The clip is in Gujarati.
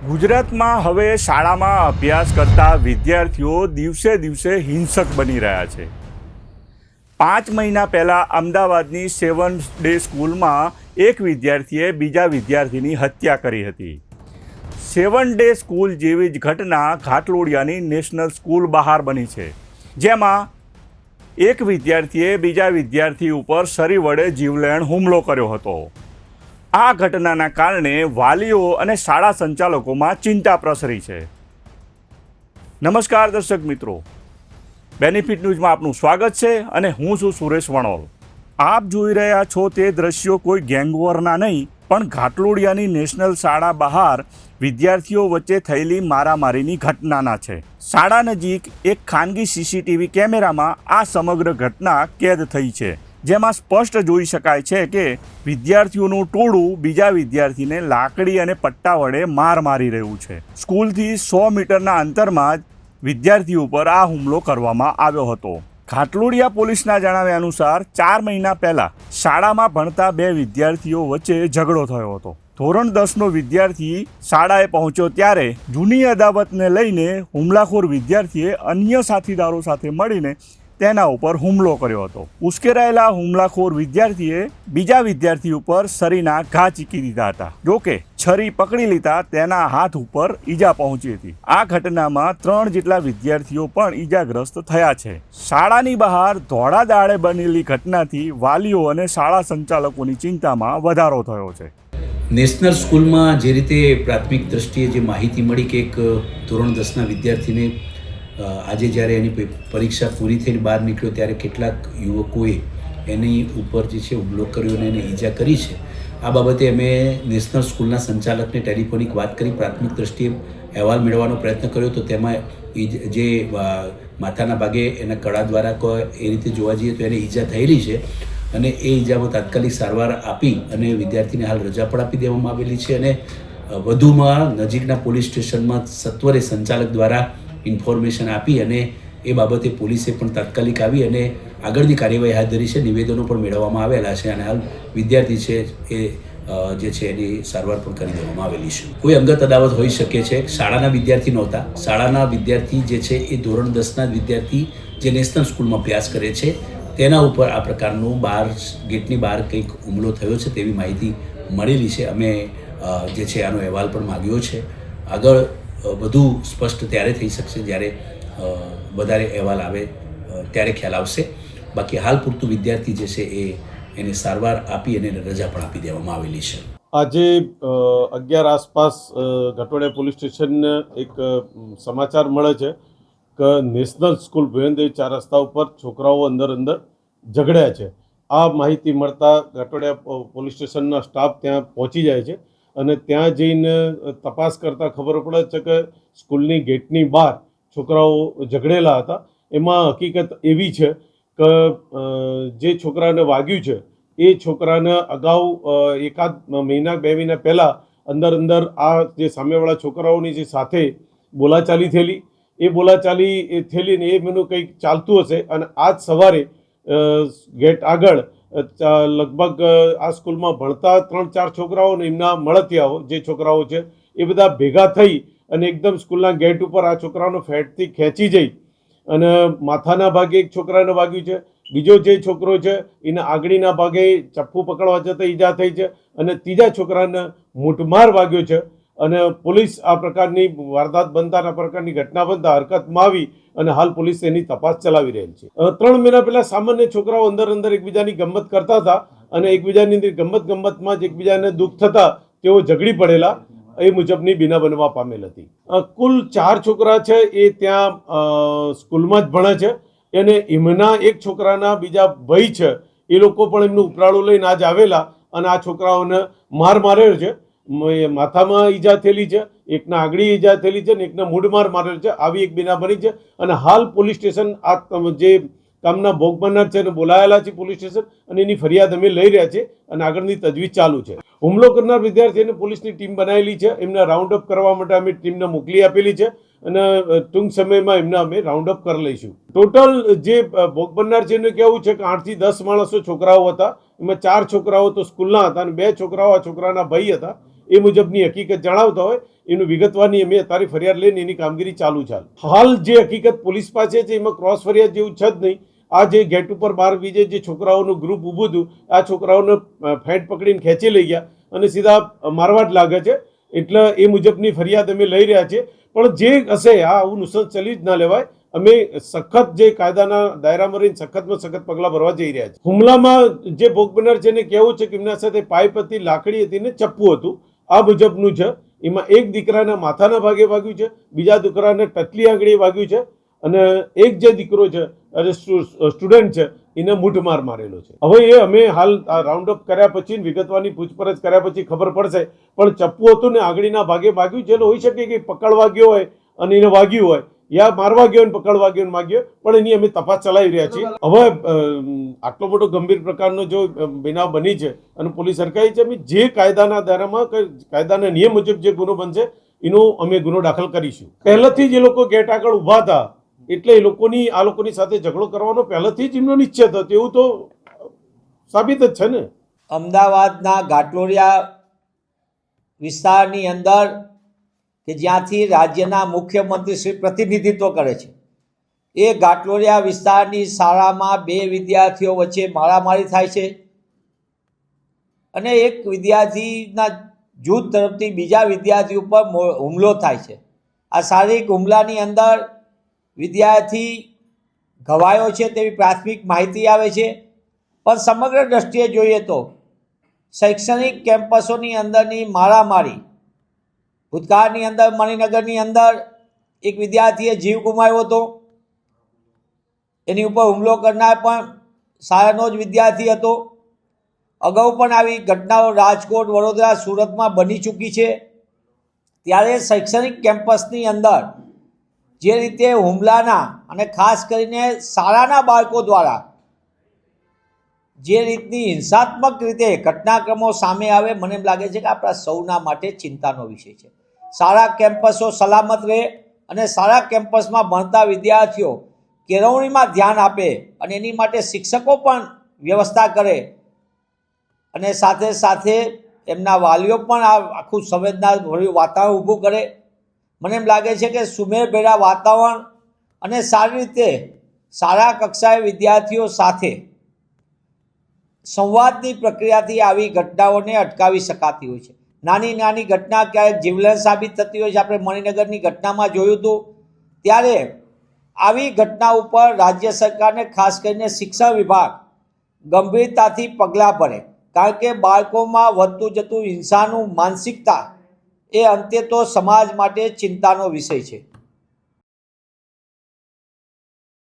ગુજરાતમાં હવે શાળામાં અભ્યાસ કરતા વિદ્યાર્થીઓ દિવસે દિવસે હિંસક બની રહ્યા છે. પાંચ મહિના પહેલાં અમદાવાદની સેવન ડે સ્કૂલમાં એક વિદ્યાર્થીએ બીજા વિદ્યાર્થીની હત્યા કરી હતી. સેવન ડે સ્કૂલ જેવી જ ઘટના ઘાટલોડિયાની નેશનલ સ્કૂલ બહાર બની છે, જેમાં એક વિદ્યાર્થીએ બીજા વિદ્યાર્થી ઉપર સરી વડે જીવલેણ હુમલો કર્યો હતો. આ ઘટનાના કારણે વાલીઓ અને શાળા સંચાલકોમાં ચિંતા પ્રસરી છે. નમસ્કાર દર્શક મિત્રો. બેનિફિટ ન્યૂઝમાં આપનું સ્વાગત છે અને હું છું સુરેશ વણોલ. આપ જોઈ રહ્યા છો તે દ્રશ્યો કોઈ ગેંગવોરના નહીં, પણ ઘાટલોડિયાની નેશનલ શાળા બહાર વિદ્યાર્થીઓ વચ્ચે થયેલી મારામારીની ઘટનાના છે. શાળા નજીક એક ખાનગી સીસીટીવી કેમેરામાં આ સમગ્ર ઘટના કેદ થઈ છે. જેમાં સ્પષ્ટ જોઈ શકાય છે કે વિદ્યાર્થીઓનું ટોળું બીજા વિદ્યાર્થીને લાકડી અને પટ્ટા વડે માર મારી રહ્યું છે. સ્કૂલથી સો મીટરના અંતરમાં જ વિદ્યાર્થી ઉપર આ હુમલો કરવામાં આવ્યો હતો. ઘાટલોડિયા પોલીસના જણાવ્યા અનુસાર, ચાર મહિના પહેલા શાળામાં ભણતા બે વિદ્યાર્થીઓ વચ્ચે ઝઘડો થયો હતો. ધોરણ દસનો વિદ્યાર્થી શાળાએ પહોંચ્યો ત્યારે જૂની અદાવતને લઈને હુમલાખોર વિદ્યાર્થીએ અન્ય સાથીદારો સાથે મળીને તેના ઉપર હુમલો કર્યો હતો. ઉશ્કેરાયેલા હુમલાખોર વિદ્યાર્થીએ બીજા વિદ્યાર્થી ઉપર સરીના ઘા ચીકી દીધા હતા. જોકે છરી પકડી લીધા તેના હાથ ઉપર ઈજા પહોંચી હતી. આ ઘટનામાં ત્રણ જેટલા વિદ્યાર્થીઓ પણ ઈજાગ્રસ્ત થયા છે. શાળાની બહાર ધોળા દાડે બનેલી ઘટનાથી વાલીઓ અને શાળા સંચાલકોની ચિંતામાં વધારો થયો છે. નેશનલ સ્કૂલમાં જે રીતે પ્રાથમિક દ્રષ્ટિએ જે માહિતી મળી કે એક ધોરણ દસના વિદ્યાર્થીને આજે જ્યારે એની પરીક્ષા પૂરી થઈને બહાર નીકળ્યો ત્યારે કેટલાક યુવકોએ એની ઉપર જે છે હુમલો કર્યો અને એને ઈજા કરી છે. આ બાબતે અમે નેશનલ સ્કૂલના સંચાલકને ટેલિફોનિક વાત કરી, પ્રાથમિક દ્રષ્ટિએ અહેવાલ મેળવવાનો પ્રયત્ન કર્યો. તો તેમાં જે માથાના ભાગે એના કળા દ્વારા એ રીતે જોવા જઈએ તો એને ઈજા થયેલી છે અને એ ઈજામાં તાત્કાલિક સારવાર આપી અને વિદ્યાર્થીને હાલ રજા પણ આપી દેવામાં આવેલી છે અને વધુમાં નજીકના પોલીસ સ્ટેશનમાં સત્વરે સંચાલક દ્વારા ઇન્ફોર્મેશન આપી અને એ બાબતે પોલીસે પણ તાત્કાલિક આવી અને આગળની કાર્યવાહી હાથ ધરી છે. નિવેદનો પણ મેળવવામાં આવેલા છે અને હાલ વિદ્યાર્થી છે એ જે છે એની સારવાર પણ કરી દેવામાં આવેલી છે. કોઈ અંગત અદાવત હોઈ શકે છે. શાળાના વિદ્યાર્થી નહોતા. શાળાના વિદ્યાર્થી જે છે એ ધોરણ દસના વિદ્યાર્થી જે નેશનલ સ્કૂલમાં અભ્યાસ કરે છે, તેના ઉપર આ પ્રકારનું બહાર ગેટની બહાર કંઈક હુમલો થયો છે તેવી માહિતી મળેલી છે. અમે જે છે આનો અહેવાલ પણ માગ્યો છે. આગળ વધુ સ્પષ્ટ ત્યારે થઈ શકશે જ્યારે વધારે અહેવાલ આવે ત્યારે ખ્યાલ આવશે. બાકી હાલ પૂરતું વિદ્યાર્થી જે છે એ એને સારવાર આપી અને રજા પણ આપી દેવામાં આવેલી છે. આજે અગિયાર આસપાસ ઘટોડિયા પોલીસ સ્ટેશનને એક સમાચાર મળે છે કે નેશનલ સ્કૂલ ભુવનદેવ ચાર રસ્તા ઉપર છોકરાઓ અંદર અંદર ઝઘડ્યા છે. આ માહિતી મળતા ઘટોડિયા પોલીસ સ્ટેશનના સ્ટાફ ત્યાં પહોંચી જાય છે. અને ત્યાં જઈને તપાસ કરતાં ખબર પડે છે કે સ્કૂલની ગેટની બહાર છોકરાઓ ઝઘડેલા હતા. એમાં હકીકત એવી છે કે જે છોકરાને વાગ્યું છે, એ છોકરાને અગાઉ એકાદ મહિના, બે મહિના પહેલાં અંદર અંદર આ જે સામેવાળા છોકરાઓની જે સાથે બોલાચાલી થયેલી, એ બોલાચાલી થયેલી ને એ મેનું કંઈક ચાલતું હશે અને આજ સવારે ગેટ આગળ લગભગ આ સ્કૂલમાં ભણતા ત્રણ ચાર છોકરાઓ ને એમના મળતિયાઓ, જે છોકરાઓ છે, એ બધા ભેગા થઈ અને એકદમ સ્કૂલના ગેટ ઉપર આ છોકરાઓનો ફેટથી ખેંચી જઈ અને માથાના ભાગે એક છોકરાને વાગ્યું છે, બીજો જે છોકરો છે, એના આગળીના ભાગે ચપ્પુ પકડવા જતાં ઈજા થઈ છે અને ત્રીજા છોકરાને મૂઠમાર વાગ્યો છે અને પોલીસ આ પ્રકારની વારદાત બનતા આ પ્રકારની ઘટના બનતા હરકતમાં આવી અને હાલ પોલીસ એની તપાસ ચલાવી રહેલ છે. ત્રણ મહિના પહેલા સામાન્ય છોકરાઓ અંદર અંદર એકબીજાની ગમત કરતા હતા અને એકબીજાની અંદર ગમત ગમતમાં જ એકબીજાને દુઃખ થતા તેઓ ઝઘડી પડેલા એ મુજબની બીના બનવા પામેલ હતી. કુલ ચાર છોકરા છે, એ ત્યાં સ્કૂલમાં જ ભણે છે એને એમના એક છોકરાના બીજા ભાઈ છે, એ લોકો પણ એમનું ઉપરાળું લઈને આજ આવેલા અને આ છોકરાઓને માર માર્યો છે. માથામાં ઈજા થયેલી છે, એકના આગળી ઈજા થયેલી છે અને એકના મૂઢમાર મારેલ છે, આવી એક બીના બની છે. અને હાલ પોલીસ સ્ટેશન આ જે કામના ભોગ બનનાર છે એને બોલાયેલા છે પોલીસ સ્ટેશન અને એની ફરિયાદ અમે લઈ રહ્યા છે અને આગળની તજવીજ ચાલુ છે. હુમલો કરનાર વિદ્યાર્થીને પોલીસની ટીમ બનાવેલી છે. એમને રાઉન્ડ અપ કરવા માટે અમે ટીમને મોકલી આપેલી છે અને ટૂંક સમયમાં એમને અમે રાઉન્ડ અપ કરી લઈશું. ટોટલ જે ભોગ બનનાર છે એનું કહેવું છે કે આઠથી દસ માણસો છોકરાઓ હતા. એમાં ચાર છોકરાઓ તો સ્કૂલના હતા અને બે છોકરાઓ આ છોકરાના ભાઈ હતા. એ મુજબની હકીકત જણાવતા હોય, એનું વિગતવારની અમે અત્યારે ફરિયાદ લઈને એની કામગીરી ચાલુ ચાલ હાલ જે હકીકત પોલીસ પાસે છે, એમાં ક્રોસ ફરિયાદ જેવું છે જ નહીં. આ જે ગેટ ઉપર બાર બીજે જે છોકરાઓનું ગ્રુપ ઊભું હતું, આ છોકરાઓને ફેટ પકડીને ખેંચી લઈ ગયા અને સીધા મારવા જ લાગે છે. એટલે એ મુજબની ફરિયાદ અમે લઈ રહ્યા છીએ. પણ જે હશે, આ આવું નુસરત ચલી જ ના લેવાય. અમે સખત જે કાયદાના દાયરામાં રહીને સખતમાં સખત પગલાં ભરવા જઈ રહ્યા છીએ. હુમલામાં જે ભોગ બનનાર છે એને કહેવું છે કે એમના સાથે પાઇપ હતી, લાકડી હતી ને ચપ્પુ હતું. આ મુજબનું છે. એમાં એક દીકરાના માથાના ભાગે વાગ્યું છે, બીજા દીકરાને ટટલી આંગળી વાગ્યું છે અને એક જે દીકરો છે સ્ટુડન્ટ છે, એને મૂઢમાર મારેલો છે. હવે એ અમે હાલ રાઉન્ડ અપ કર્યા પછી વિગતવાની પૂછપરછ કર્યા પછી ખબર પડશે. પણ ચપ્પુ હતું ને આંગળીના ભાગે વાગ્યું છે એટલે હોઈ શકે કે પકડવા ગયો હોય અને એને વાગ્યું હોય યા મારવા ગયો ને પકડવા ગયો ને માગ્યો, પણ એની અમે તપાસ ચલાવી રહ્યા છીએ. હવે આટલો મોટો ગંભીર પ્રકારનો જો બનાવ બની છે અને પોલીસ સરકારી છે, અમે જે કાયદાના ધારામાં કાયદાના નિયમ મુજબ જે ગુનો બનશે, એનો અમે ગુનો દાખલ કરીશું. પહેલાથી જ એ લોકો ગેટ આગળ ઊભા હતા, એટલે એ લોકોની, આ લોકોની સાથે ઝઘડો કરવાનો પહેલાથી જ એમનો નિશ્ચય હતો. એવું તો સાબિત જ છે ને? અમદાવાદના ઘાટલોડિયા વિસ્તારની અંદર કે જ્યાંથી રાજ્યના મુખ્યમંત્રી શ્રી પ્રતિનિધિત્વ કરે છે. એ ઘાટલોડિયા વિસ્તારની શાળામાં બે વિદ્યાર્થીઓ વચ્ચે મારામારી થાય છે અને એક વિદ્યાર્થીના જૂથ તરફથી બીજા વિદ્યાર્થી ઉપર હુમલો થાય છે. આ શારીરિક હુમલાની અંદર વિદ્યાર્થી ઘવાયો છે તેવી પ્રાથમિક માહિતી આવે છે. પણ સમગ્ર દ્રષ્ટિએ જોઈએ તો શૈક્ષણિક કેમ્પસોની અંદરની મારામારી ભૂતકાળની અંદર, મણિનગરની અંદર એક વિદ્યાર્થીએ જીવ ગુમાવ્યો હતો. એની ઉપર હુમલો કરનાર પણ શાળાનો જ વિદ્યાર્થી હતો. અગાઉ પણ આવી ઘટનાઓ રાજકોટ, વડોદરા, સુરતમાં બની ચૂકી છે. ત્યારે શૈક્ષણિક કેમ્પસની અંદર જે રીતે હુમલાના અને ખાસ કરીને શાળાના બાળકો દ્વારા જે રીતની હિંસાત્મક રીતે ઘટનાક્રમો સામે આવે, મને એમ લાગે છે કે આપણા સૌના માટે ચિંતાનો વિષય છે. શાળા કેમ્પસો સલામત રહે અને શાળા કેમ્પસમાં ભણતા વિદ્યાર્થીઓ કેળવણીમાં ધ્યાન આપે અને એની માટે શિક્ષકો પણ વ્યવસ્થા કરે. અને સાથે સાથે એમના વાલીઓ પણ આ આખું સંવેદનાભર્યું વાતાવરણ ઊભું કરે. મને એમ લાગે છે કે સુમેરભેળા વાતાવરણ અને સારી રીતે શાળા કક્ષાએ વિદ્યાર્થીઓ સાથે સંવાદની પ્રક્રિયાથી આવી ઘટનાઓને અટકાવી શકાતી હોય છે. નાની નાની ઘટના ક્યારેક જીવલેણ સાબિત થતી હોય છે, આપણે મણિનગરની ઘટનામાં જોયું હતું. ત્યારે આવી ઘટના ઉપર રાજ્ય સરકારને ખાસ કરીને શિક્ષણ વિભાગ ગંભીરતાથી પગલાં ભરે. કારણ કે બાળકોમાં વધતું જતું હિંસાનું માનસિકતા એ અંતે તો સમાજ માટે ચિંતાનો વિષય છે.